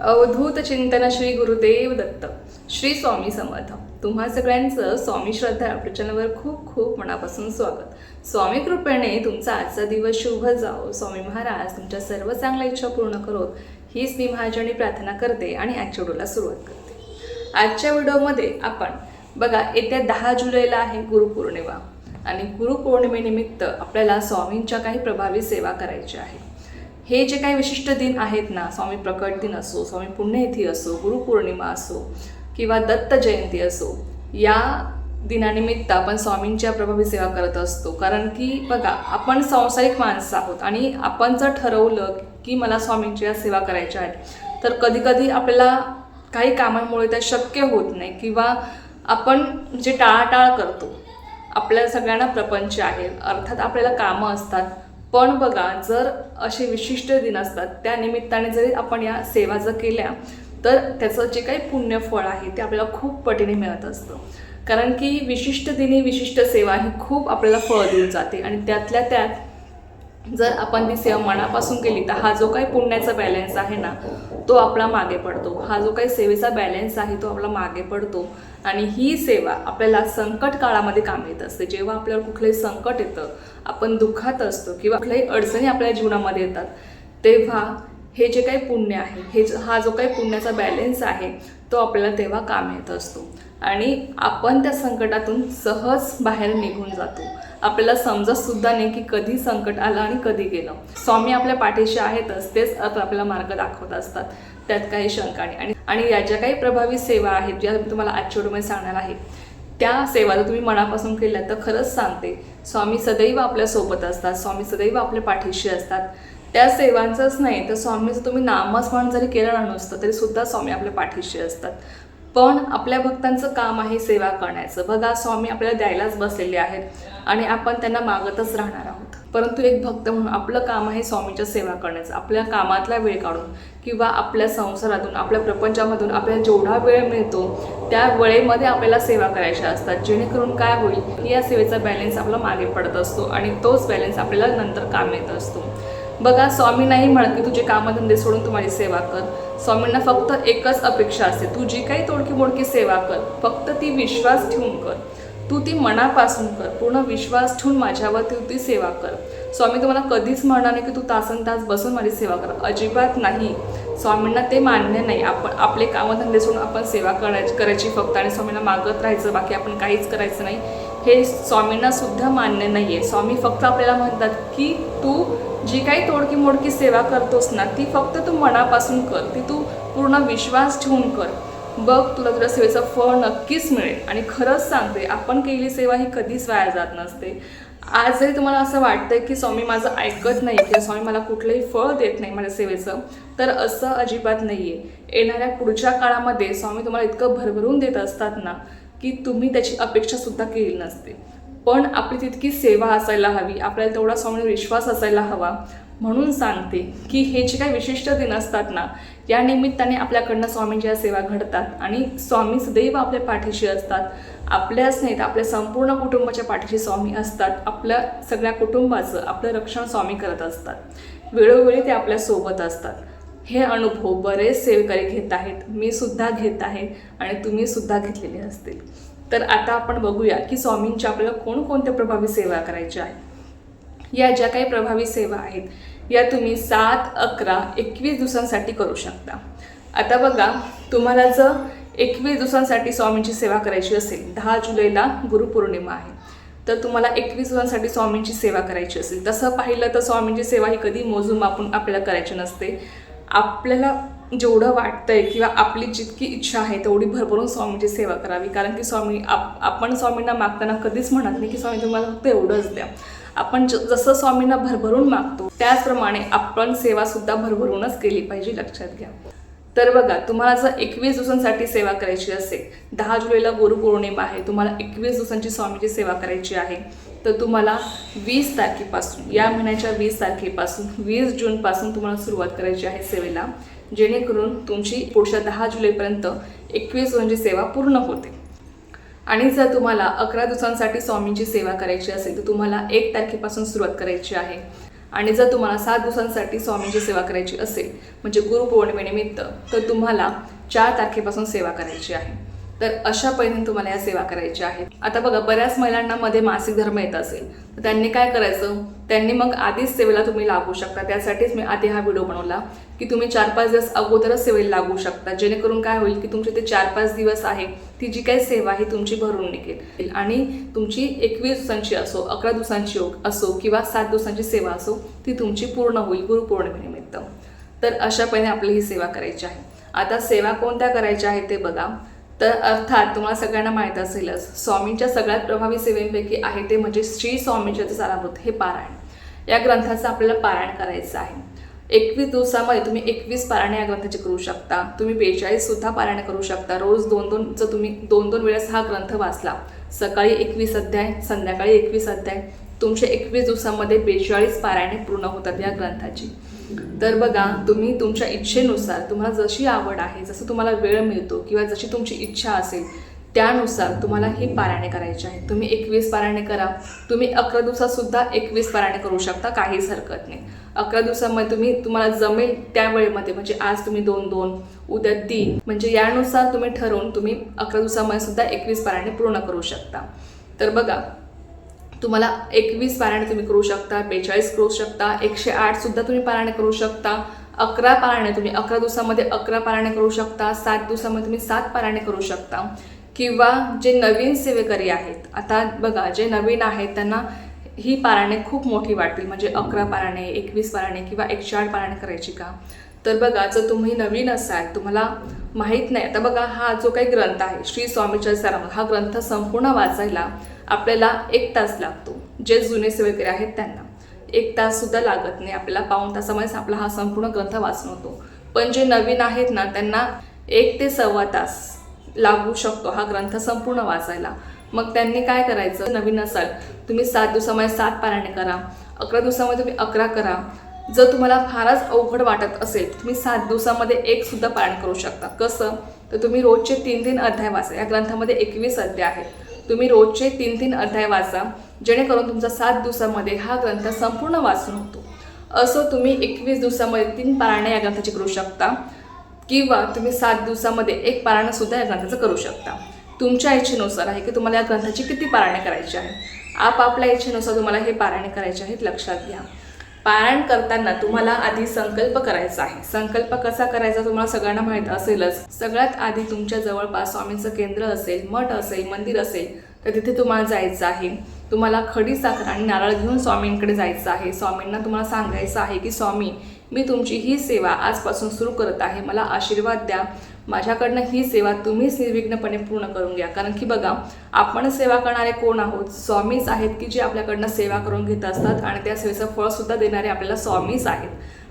अवधूत चिंतन श्री गुरुदेव दत्त श्री स्वामी समर्थ. तुम्हा सगळ्यांचं स्वामी श्रद्धा आपल्या चॅनलवर खूप खूप मनापासून स्वागत. स्वामी कृपेने तुमचा आजचा दिवस शुभ जाओ. स्वामी महाराज तुमच्या सर्व चांगल्या इच्छा पूर्ण करोत हीच मी महाजनी प्रार्थना करते आणि आजच्या व्हिडिओला सुरुवात करते. आजच्या व्हिडिओमध्ये आपण बघा येत्या दहा जुलैला आहे गुरुपौर्णिमा. आणि गुरुपौर्णिमेनिमित्त आपल्याला स्वामींच्या काही प्रभावी सेवा करायच्या आहे हे जे काही विशिष्ट दिन आहेत ना स्वामी प्रकट दिन असो स्वामी पुण्यतिथी असो गुरुपौर्णिमा असो किंवा दत्त जयंती असो या दिनानिमित्त आपण स्वामींच्या प्रभावी सेवा करत असतो. कारण की बघा आपण संसारिक माणसं आहोत आणि आपण जर ठरवलं की मला स्वामींच्या सेवा करायच्या आहेत तर कधीकधी आपल्याला काही कामांमुळे त्या शक्य होत नाही किंवा आपण जे टाळाटाळ करतो आपल्या सगळ्यांना प्रपंच आहे अर्थात आपल्याला कामं असतात पण बघा जर असे विशिष्ट दिन असतात त्या निमित्ताने जरी आपण या सेवा जर केल्या तर त्याचं जे काही पुण्यफळ आहे ते आपल्याला खूप पटीने मिळत असतं. कारण की विशिष्ट दिनी विशिष्ट सेवा ही खूप आपल्याला फळ देऊन जाते आणि त्यातल्या त्यात जर आपण ती सेवा मनापासून केली तर हा जो काही पुण्याचा बॅलन्स आहे ना तो आपला मागे पडतो. हा जो काही सेवेचा बॅलन्स आहे तो आपला मागे पडतो. आणि ही सेवा आपल्याला संकट काळामध्ये काम येत असते. जेव्हा आपल्यावर कुठलंही संकट येतं आपण दुःखात असतो किंवा कुठल्याही अडचणी आपल्या जीवनामध्ये येतात तेव्हा हे जे काही पुण्य आहे हे हा जो काही पुण्याचा बॅलेन्स आहे तो आपल्याला तेव्हा काम येत असतो. आणि आपण त्या संकटातून सहज बाहेर निघून जातो. आपल्याला समजत सुद्धा नाही की कधी संकट आलं आणि कधी गेलं. स्वामी आपल्या पाठीशी आहेतच तेच आपल्याला मार्ग दाखवत असतात. त्यात काही शंका नाही. आणि आणि या ज्या काही प्रभावी सेवा आहेत ज्या मी तुम्हाला आजच्या व्हिडिओमध्ये सांगणार आहे. त्या सेवा जर तुम्ही मनापासून केल्या तर खरंच सांगते स्वामी सदैव आपल्यासोबत असतात स्वामी सदैव आपल्या पाठीशी असतात. त्या सेवांचंच नाही तर स्वामीचं तुम्ही नामस्मरण जरी केलं ना नुसतं तरी सुद्धा स्वामी आपल्या पाठीशी असतात. पण आपल्या भक्तांचं काम आहे सेवा करण्याचं. बघा स्वामी आपल्याला द्यायलाच बसलेले आहेत आणि आपण त्यांना मागतच राहणार आहोत. परंतु एक भक्त म्हणून आपलं काम आहे स्वामीच्या सेवा करण्याचं. आपल्या कामातला वेळ काढून किंवा आपल्या संसारातून आपल्या प्रपंचामधून आपल्याला जेवढा वेळ मिळतो त्या वेळेमध्ये आपल्याला सेवा करायच्या असतात. जेणेकरून काय होईल? या सेवेचा बॅलेन्स आपला मागे पडत असतो आणि तोच बॅलन्स आपल्याला नंतर काम येत असतो. बघा स्वामी नाही म्हणत की तुझे कामधंदे सोडून तू माझी सेवा कर. स्वामींना फक्त एकच अपेक्षा असते तू जी काही तोडकी मोडकी सेवा कर फक्त ती विश्वास ठेवून कर. तू ती मनापासून कर पूर्ण विश्वास ठेवून माझ्यावर तू ती सेवा कर. स्वामी तुम्हाला कधीच म्हणणार नाही की तू तासन तास बसून माझी सेवा कर. अजिबात नाही. स्वामींना ते मान्य नाही. आपण आपले कामधंदे सोडून आपण सेवा करायची करायची फक्त आणि स्वामींना मागत राहायचं बाकी आपण काहीच करायचं नाही. हे स्वामींना सुद्धा मान्य नाही आहे स्वामी फक्त आपल्याला म्हणतात की तू जी काही तोडकी मोडकी सेवा करतोस ना ती फक्त तू मनापासून कर ती तू पूर्ण विश्वास ठेवून कर. बघ तुला तुझ्या सेवेचं फळ नक्कीच मिळेल. आणि खरंच सांगते आपण केलेली सेवा ही कधीच वाया जात नसते. आज जरी तुम्हाला असं वाटतंय की स्वामी माझं ऐकत नाही किंवा स्वामी मला कुठलंही फळ देत नाही माझ्या सेवेचं तर असं अजिबात नाही आहे येणाऱ्या पुढच्या काळामध्ये स्वामी तुम्हाला इतकं भरभरून देत असतात ना की तुम्ही त्याची अपेक्षासुद्धा केली नसते. पण आपली तितकी सेवा असायला हवी आपल्याला तेवढा स्वामी विश्वास असायला हवा म्हणून सांगते की हे जे काही विशिष्ट दिन असतात ना या निमित्ताने आपल्याकडनं स्वामींच्या सेवा घडतात आणि स्वामी सदैव आपल्या पाठीशी असतात. आपल्याच नाहीत आपल्या संपूर्ण कुटुंबाच्या पाठीशी स्वामी असतात. आपल्या सगळ्या कुटुंबाचं आपलं रक्षण स्वामी करत असतात. वेळोवेळी ते आपल्यासोबत असतात. हे अनुभव बरेच सेवकरी घेत आहेत मी सुद्धा घेत आहे आणि तुम्ही सुद्धा घेतलेले असतील. तर आता आपण बघूया की स्वामींच्या आपल्याला कोणकोणत्या प्रभावी सेवा करायच्या आहेत. या ज्या काही प्रभावी सेवा आहेत या तुम्ही सात अकरा एकवीस दिवसांसाठी करू शकता. आता बघा तुम्हाला जर एकवीस दिवसांसाठी स्वामींची सेवा करायची असेल दहा जुलैला गुरुपौर्णिमा आहे तर तुम्हाला एकवीस दिवसांसाठी स्वामींची सेवा करायची असेल. तसं पाहिलं तर स्वामींची सेवा ही कधी मोजून आपण आपल्याला करायची नसते. आपल्याला जेवढं वाटतंय किंवा आपली जितकी इच्छा आहे तेवढी भरभरून स्वामीची सेवा करावी. कारण की स्वामी आप आपण स्वामींना मागताना कधीच म्हणत नाही की स्वामी तुम्हाला फक्त एवढंच द्या. आपण ज जसं स्वामींना भरभरून मागतो त्याचप्रमाणे आपण सेवासुद्धा भरभरूनच केली पाहिजे लक्षात घ्या. तर बघा तुम्हाला जर एकवीस दिवसांसाठी सेवा करायची असेल दहा जुलैला गुरुपौर्णिमा आहे तुम्हाला एकवीस दिवसांची स्वामीची सेवा करायची आहे तर तुम्हाला वीस तारखेपासून या महिन्याच्या वीस तारखेपासून वीस जूनपासून तुम्हाला सुरुवात करायची आहे सेवेला. जेणेकरून तुमची पुढच्या दहा जुलैपर्यंत एकवीस जूनची सेवा पूर्ण होते. आणि जर तुम्हाला अकरा दिवसांसाठी स्वामींची सेवा करायची असेल तर तुम्हाला एक तारखेपासून सुरुवात करायची आहे. आणि जर तुम्हाला सात दिवसांसाठी स्वामींची सेवा करायची असेल म्हणजे गुरुपौर्णिमेनिमित्त तर तुम्हाला चार तारखेपासून सेवा करायची आहे. तर अशा पद्धतीने तुम्हाला या सेवा करायच्या आहेत. आता बघा बऱ्याच महिलांना मध्ये मासिक धर्म येत असेल. तर त्यांनी काय करायचं? त्यांनी मग आधीच सेवेला तुम्ही लागू शकता. त्यासाठीच मी आधी हा व्हिडिओ बनवला की तुम्ही चार पाच दिवस अगोदरच सेवेला लागू शकता. जेणेकरून काय होईल की तुमचे ते चार पाच दिवस आहे ती जी काही सेवा आहे तुमची भरून निघेल. आणि तुमची एकवीस दिवसांची असो अकरा दिवसांची असो किंवा सात दिवसांची सेवा असो ती तुमची पूर्ण होईल गुरुपौर्णिमेनिमित्त तर अशा पद्धतीने आपली ही सेवा करायची आहे. आता सेवा कोणत्या करायच्या आहेत ते बघा. तर अर्थात तुम्हाला सगळ्यांना माहीत असेलच स्वामींच्या सगळ्यात प्रभावी सेवेंपैकी आहे ते म्हणजे श्री स्वामींचे सारामृत हे पारायण. या ग्रंथाचं आपल्याला पारायण करायचं आहे. एकवीस दिवसामध्ये तुम्ही एकवीस पारायण या ग्रंथाचे करू शकता. तुम्ही बेचाळीससुद्धा पारायण करू शकता. रोज दोन दोन जर तुम्ही दोन दोन वेळेस हा ग्रंथ वाचला सकाळी एकवीस अध्याय संध्याकाळी एकवीस अध्याय तुमच्या एकवीस दिवसामध्ये बेचाळीस पारायणे पूर्ण होतात या ग्रंथाची. तर बघा तुम्ही तुमच्या इच्छेनुसार तुम्हाला जशी आवड आहे जसं तुम्हाला वेळ मिळतो किंवा जशी तुमची इच्छा असेल त्यानुसार तुम्हाला ही पारायणे करायची आहे. तुम्ही एकवीस पारायणे करा. तुम्ही अकरा दिवसातसुद्धा एकवीस पारायणे करू शकता काहीच हरकत नाही. अकरा दिवसामध्ये तुम्ही तुम्हाला जमेल त्या वेळेमध्ये म्हणजे आज तुम्ही दोन दोन उद्या तीन म्हणजे यानुसार तुम्ही ठरवून तुम्ही अकरा दिवसामध्ये सुद्धा एकवीस पारायणे पूर्ण करू शकता. तर बघा तुम्हाला एकवीस पारायणे तुम्ही करू शकता बेचाळीस करू शकता एकशे आठसुद्धा तुम्ही पारायणे करू शकता अकरा पारायणे तुम्ही अकरा दिवसामध्ये अकरा पारायणे करू शकता सात दिवसामध्ये तुम्ही सात पारायणे करू शकता. किंवा जे नवीन सेवेकरी आहेत आता बघा जे नवीन आहेत त्यांना ही पारायणे खूप मोठी वाटतील म्हणजे अकरा पारायणे एकवीस पारायणे किंवा एकशे आठ पारायणे करायची का? तर बघा जर तुम्ही नवीन असाल तुम्हाला माहीत नाही आता बघा हा जो काही ग्रंथ आहे श्री स्वामी सारामृत हा ग्रंथ संपूर्ण वाचायला आपल्याला एक तास लागतो. जे जुने सेवेकरी आहेत त्यांना. एक तास सुद्धा लागत नाही. आपल्याला पाऊण तासामध्येच आपला हा संपूर्ण ग्रंथ वाचून होतो. पण जे नवीन आहेत ना त्यांना एक ते सव्वा तास लागू शकतो हा ग्रंथ संपूर्ण वाचायला. मग त्यांनी काय करायचं? नवीन असाल तुम्ही सात दिवसामध्ये सात पारायणे करा. अकरा दिवसामध्ये तुम्ही अकरा करा. जर तुम्हाला फारच अवघड वाटत असेल तुम्ही सात दिवसामध्ये एक सुद्धा पारायण करू शकता. कसं? तर तुम्ही रोजचे तीन तीन अध्याय वाचा. या ग्रंथामध्ये एकवीस अध्याय आहेत. तुम्ही रोजचे तीन तीन अध्याय वाचा जेणेकरून तुमचा सात दिवसामध्ये हा ग्रंथ संपूर्ण वाचून होतो. असं तुम्ही एकवीस दिवसामध्ये तीन पारायणं या ग्रंथाची करू शकता किंवा तुम्ही सात दिवसामध्ये एक पारायणसुद्धा या ग्रंथाचं करू शकता. तुमच्या इच्छेनुसार आहे की तुम्हाला या ग्रंथाची किती पारायणे करायची आहे. आपापल्या इच्छेनुसार तुम्हाला हे पारायणे करायचे आहेत लक्षात घ्या. पारायण करताना तुम्हाला आधी संकल्प करायचा आहे. संकल्प कसा करायचा तुम्हाला सगळ्यांना माहीत असेलच. सगळ्यात आधी तुमच्या जवळपास स्वामींचं केंद्र असेल मठ असेल मंदिर असेल तर तिथे तुम्हाला जायचं आहे. तुम्हाला खडी साखर आणि नारळ घेऊन स्वामींकडे जायचं आहे. स्वामींना तुम्हाला सांगायचं आहे की स्वामी मी तुमची ही सेवा आजपासून सुरू करत आहे. मला आशीर्वाद द्या. माझ्याकडनं ही सेवा तुम्हीच निर्विघ्नपणे पूर्ण करून घ्या. कारण की बघा आपण सेवा करणारे कोण आहोत? स्वामीच आहेत की जे आपल्याकडनं सेवा करून घेत असतात आणि त्या सेवेचं फळसुद्धा देणारे आपल्याला स्वामीच आहेत.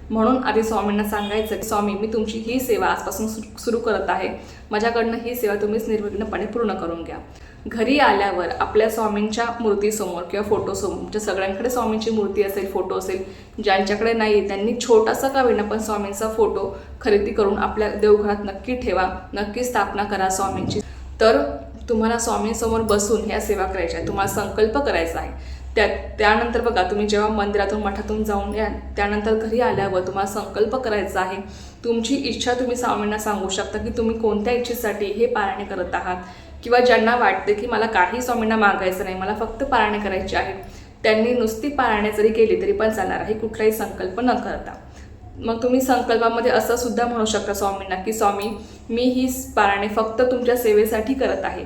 म्हणून आधी स्वामींना सांगायचं की स्वामी मी तुमची ही सेवा आजपासून सुरू सुरू करत आहे. माझ्याकडनं ही सेवा तुम्हीच निर्विघ्नपणे पूर्ण करून घ्या. घरी आल्यावर आपल्या स्वामींच्या मूर्तीसमोर किंवा फोटोसमोर म्हणजे सगळ्यांकडे स्वामींची मूर्ती असेल फोटो असेल ज्यांच्याकडे नाही त्यांनी छोटासा का होईना पण स्वामींचा फोटो खरेदी करून आपल्या देवघरात नक्की ठेवा नक्की स्थापना करा स्वामींची. तर तुम्हाला स्वामींसमोर बसून ह्या सेवा करायच्या आहे तुम्हाला संकल्प करायचा आहे. त्या त्यानंतर बघा तुम्ही जेव्हा मंदिरातून मठातून जाऊन या त्यानंतर घरी आल्यावर तुम्हाला संकल्प करायचा आहे. तुमची इच्छा तुम्ही स्वामींना सांगू शकता की तुम्ही कोणत्या इच्छेसाठी हे पारायण करत आहात. किंवा ज्यांना वाटते की मला काही स्वामींना मागायचं नाही मला फक्त पारायणे करायची आहेत त्यांनी नुसती पारायणे जरी केली तरी पण चालणार आहे कुठलाही संकल्प न करता. मग तुम्ही संकल्पामध्ये असं सुद्धा म्हणू शकता स्वामींना की स्वामी मी ही पारायणे फक्त तुमच्या सेवेसाठी करत आहे.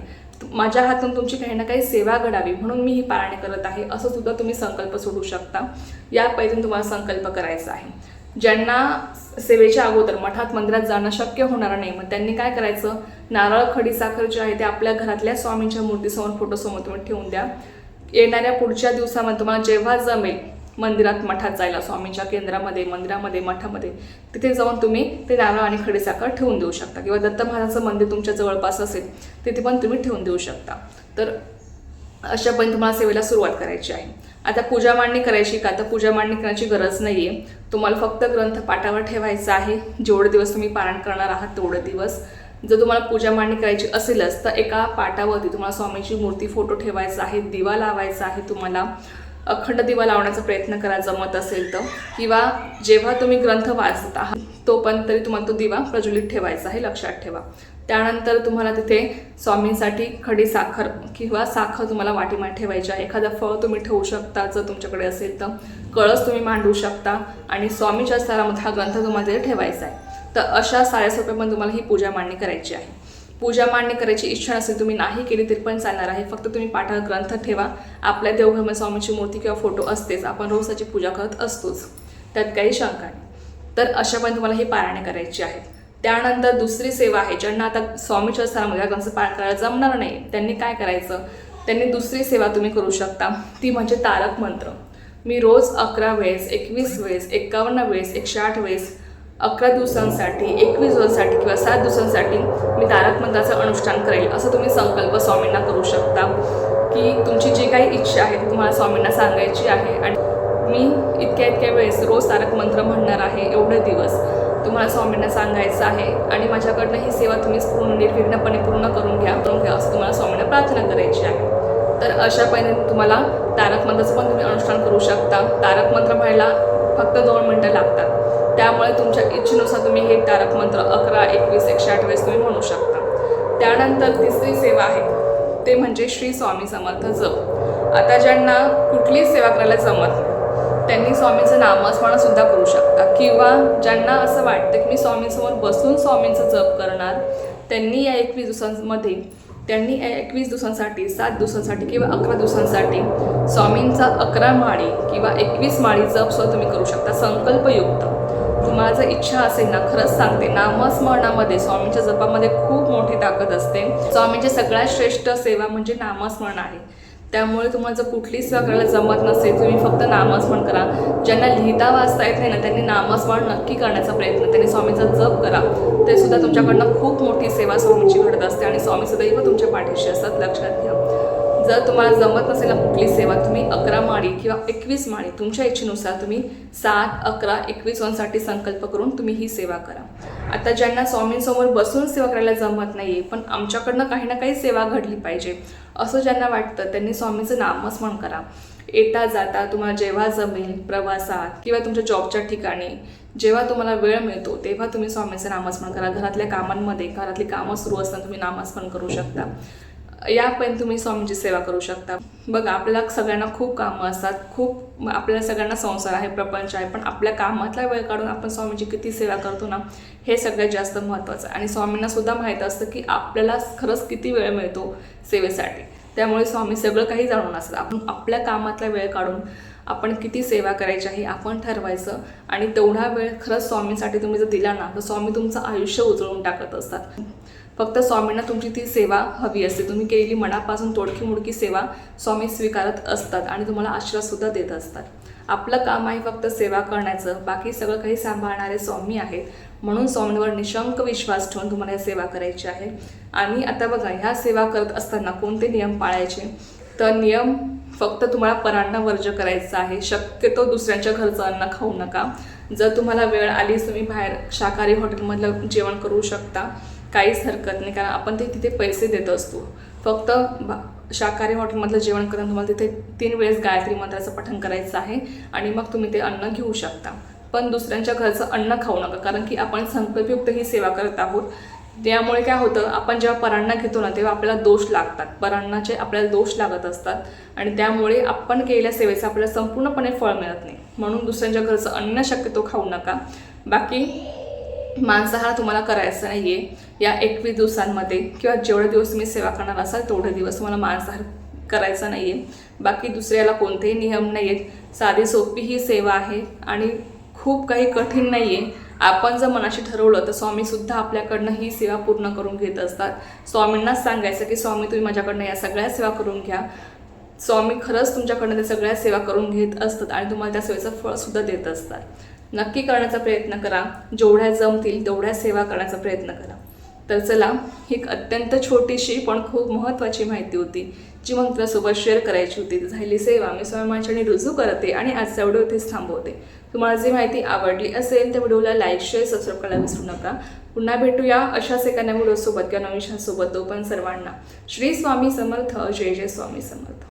माझ्या हातून तुमची काही ना काही सेवा घडावी म्हणून मी ही पारायणे करत आहे असं सुद्धा तुम्ही संकल्प सोडू शकता. या पैजून तुम्हाला संकल्प करायचा आहे. ज्यांना सेवेच्या अगोदर मठात मंदिरात जाणं शक्य होणार नाही मग त्यांनी काय करायचं? नारळ खडी साखर जे आहे ते आपल्या घरातल्या स्वामींच्या मूर्तीसमोर फोटोसमोर तुम्ही ठेवून द्या. येणाऱ्या पुढच्या दिवसामध्ये तुम्हाला जेव्हा जमेल मंदिरात मठात जायला स्वामींच्या केंद्रामध्ये मंदिरामध्ये मठामध्ये तिथे जाऊन तुम्ही ते नारळ आणि खडीसाखर ठेवून देऊ शकता. किंवा दत्त महाराजाचं मंदिर तुमच्या जवळपास असेल तिथे पण तुम्ही ठेवून देऊ शकता. तर अशा पण तुम्हाला सेवेला सुरुवात करायची आहे. आता पूजा मांडणी करायची का? तर पूजा मांडणी करण्याची गरज नाही आहे तुम्हाला फक्त ग्रंथ पाठावर ठेवायचा आहे. जेवढे दिवस तुम्ही पारायण करणार आहात तेवढे दिवस जर तुम्हाला पूजा मांडणी करायची असेलच तर एका पाटावरती तुम्हाला स्वामींची मूर्ती फोटो ठेवायचा आहे दिवा लावायचा आहे तुम्हाला. अखंड दिवा लावण्याचा प्रयत्न करा जमत असेल तर. किंवा जेव्हा तुम्ही ग्रंथ वाचत आहात तोपर्यंत तरी तुम्हाला तो दिवा प्रज्वलित ठेवायचा आहे लक्षात ठेवा. त्यानंतर तुम्हाला तिथे स्वामींसाठी खडी साखर किंवा साखर तुम्हाला वाटीमध्ये ठेवायची आहे. एखादं फळ तुम्ही ठेवू शकता जर तुमच्याकडे असेल तर. कळस तुम्ही मांडू शकता आणि स्वामीच्या स्तरामध्ये हा ग्रंथ तुम्हाला तिथे ठेवायचा आहे. तर अशा साऱ्या सोप्यामध्ये तुम्हाला ही पूजा मांडणी करायची आहे. पूजा मांडणी करायची इच्छा नसेल तुम्ही नाही केली तरी पण चालणार आहे. फक्त तुम्ही पाठात ग्रंथ ठेवा. आपल्या देवघर्म स्वामीची मूर्ती किंवा फोटो असतेच. आपण रोज त्याची पूजा करत असतोच. त्यात काही शंका नाही. तर अशा पण तुम्हाला ही पारायणे करायची आहेत. त्यानंतर दुसरी सेवा आहे ज्यांना आता स्वामीच्या स्थानामध्ये ग्रंथ पाठ करायला जमणार नाही. त्यांनी काय करायचं? त्यांनी दुसरी सेवा तुम्ही करू शकता. ती म्हणजे तारक मंत्र. मी रोज अकरा वेळेस एकवीस वेळेस एकावन्न वेळेस एकशे आठ वेळेस अकरा दिवसांसाठी एकवीस दिवसांसाठी किंवा सात दिवसांसाठी मी तारक मंत्राचं अनुष्ठान करेल असं तुम्ही संकल्प स्वामींना करू शकता. की तुमची जी काही इच्छा आहे ती तुम्हाला स्वामींना सांगायची आहे. आणि मी इतक्या इतक्या वेळेस रोज तारक मंत्र म्हणणार आहे एवढे दिवस तुम्हाला स्वामींना सांगायचं आहे. आणि माझ्याकडनं ही सेवा तुम्ही पूर्ण निर्विघ्नपणे पूर्ण करून घ्या करून घ्या असं तुम्हाला स्वामींना प्रार्थना करायची आहे. तर अशा पद्धतीने तुम्हाला तारक मंत्राचं पण तुम्ही अनुष्ठान करू शकता. तारक मंत्र म्हणायला फक्त दोन मिनटं लागतात. त्यामुळे तुमच्या इच्छेनुसार तुम्ही हे तारक मंत्र अकरा एकवीस एकशे अठ्ठावीस तुम्ही म्हणू शकता. त्यानंतर तिसरी सेवा आहे. ते म्हणजे श्री स्वामी समर्थ जप. आता ज्यांना कुठलीच सेवा करायला जमत नाही त्यांनी स्वामींचं नामस्मरण सुद्धा करू शकता. किंवा ज्यांना असं वाटतं की मी स्वामींसमोर बसून स्वामींचं जप करणार त्यांनी या एकवीस दिवसांमध्ये त्यांनी एकवीस दिवसांसाठी सात दिवसांसाठी किंवा अकरा दिवसांसाठी स्वामींचा अकरा माळी किंवा एकवीस माळी जप सुद्धा तुम्ही करू शकता. संकल्पयुक्त. तुम्हाला जर इच्छा असेल ना खरंच सांगते नामस्मरणामध्ये स्वामींच्या जपामध्ये खूप मोठी ताकद असते. स्वामींची सगळ्यात श्रेष्ठ सेवा म्हणजे नामस्मरण आहे. त्यामुळे तुम्हाला जर कुठलीच सेवा करायला जमत नसेल तुम्ही फक्त नामस्मरण करा. ज्यांना लिहिता वाचता येत नाही ना त्यांनी नामस्मरण नक्की करण्याचा प्रयत्न त्यांनी स्वामीचा जप करा. ते सुद्धा तुमच्याकडनं खूप मोठी सेवा स्वामींची घडत असते आणि स्वामी सदैव तुमच्या पाठीशी असतात. लक्षात घ्या. जर तुम्हाला जमत नसेल ना कुठली सेवा तुम्ही अकरा माळी किंवा एकवीस माळी तुमच्या इच्छेनुसार तुम्ही सात अकरा एकवीस वनसाठी संकल्प करून तुम्ही ही सेवा करा. आता ज्यांना स्वामींसमोर बसून सेवा करायला जमत नाही आहे पण आमच्याकडनं काही ना काही सेवा घडली पाहिजे असं ज्यांना वाटतं त्यांनी स्वामींचं नामस्मरण करा. येता जाता तुम्हाला जेव्हा जमेल प्रवासात किंवा तुमच्या जॉबच्या ठिकाणी जेव्हा तुम्हाला वेळ मिळतो तेव्हा तुम्ही स्वामींचं नामस्मरण करा. घरातल्या कामांमध्ये घरातली कामं सुरू असताना तुम्ही नामस्मरण करू शकता. यापर्यंत तुम्ही स्वामींची सेवा करू शकता. बघा आपल्याला सगळ्यांना खूप कामं असतात. खूप आपल्याला सगळ्यांना संसार आहे प्रपंच आहे. पण आपल्या कामातला वेळ काढून आपण स्वामींची किती सेवा करतो ना हे सगळ्यात जास्त महत्त्वाचं आहे. आणि स्वामींना सुद्धा माहीत असतं की आपल्याला खरंच किती वेळ मिळतो सेवेसाठी. त्यामुळे स्वामी सगळं काही जाणून असतात. आपण आपल्या कामातला वेळ काढून आपण किती सेवा करायची आहे आपण ठरवायचं. आणि तेवढा वेळ खरंच स्वामींसाठी तुम्ही जर दिला ना तर स्वामी तुमचं आयुष्य उजळून टाकत असतात. फक्त स्वामींना तुमची ती सेवा हवी असते. तुम्ही केलेली मनापासून तोडकी मुडकी सेवा स्वामी स्वीकारत असतात आणि तुम्हाला आशीर्वादसुद्धा देत असतात. आपलं काम आहे फक्त सेवा करण्याचं. बाकी सगळं काही सांभाळणारे स्वामी आहेत. म्हणून स्वामींवर निशंक विश्वास ठेवून तुम्हाला या सेवा करायची आहे. आणि आता बघा ह्या सेवा करत असताना कोणते नियम पाळायचे? तर नियम फक्त तुम्हाला परांना वर्ज करायचं आहे. शक्यतो दुसऱ्यांच्या घरचं अन्न खाऊ नका. जर तुम्हाला वेळ आलीच तुम्ही बाहेर शाकाहारी हॉटेलमधलं जेवण करू शकता. काहीच हरकत नाही कारण आपण ते तिथे पैसे देत असतो. फक्त शाकाहारी हॉटेलमधलं जेवण करून तुम्हाला तिथे तीन वेळेस गायत्री मंत्राचं पठण करायचं आहे आणि मग तुम्ही ते अन्न घेऊ शकता. पण दुसऱ्यांच्या घरचं अन्न खाऊ नका कारण की आपण संकल्पयुक्त ही सेवा करत आहोत. त्यामुळे काय होतं आपण जेव्हा परांना घेतो ना तेव्हा आपल्याला दोष लागतात. परांनाचे आपल्याला दोष लागत असतात. आणि त्यामुळे आपण केलेल्या सेवेचं आपल्याला संपूर्णपणे फळ मिळत नाही. म्हणून दुसऱ्यांच्या घरचं अन्न शक्यतो खाऊ नका. बाकी मांसाहार तुम्हाला करायचा नाही आहे या एकवीस दिवसांमध्ये किंवा जेवढे दिवस तुम्ही सेवा करणार असाल तेवढे दिवस तुम्हाला मांसाहार करायचा नाही आहे बाकी दुसऱ्याला कोणतेही नियम नाही आहेत साधी सोपी ही सेवा आहे आणि खूप काही कठीण नाही आहे आपण जर मनाशी ठरवलं तर स्वामीसुद्धा आपल्याकडनं ही सेवा पूर्ण करून घेत असतात. स्वामींनाच सांगायचं की स्वामी तुम्ही माझ्याकडनं या सगळ्या सेवा करून घ्या. स्वामी खरंच तुमच्याकडनं त्या सगळ्या सेवा करून घेत असतात आणि तुम्हाला त्या सेवेचं फळसुद्धा देत असतात. नक्की करण्याचा प्रयत्न करा. जेवढ्या जमतील तेवढ्या सेवा करण्याचा प्रयत्न करा. तर चला ही एक अत्यंत छोटीशी पण खूप महत्त्वाची माहिती होती जी मग तुझ्यासोबत शेअर करायची होती. झाली सेवा. मी स्वामी माझ्याने रुजू करते आणि आजचा व्हिडिओ इथेच थांबवते. तुम्हाला जी माहिती आवडली असेल त्या व्हिडिओला लाईक शेअर सबस्क्राईब करायला विसरू नका. पुन्हा भेटूया अशाच एका नव्या व्हिडिओसोबत किंवा नवीन सोबत तो पण सर्वांना श्री स्वामी समर्थ जय जय स्वामी समर्थ.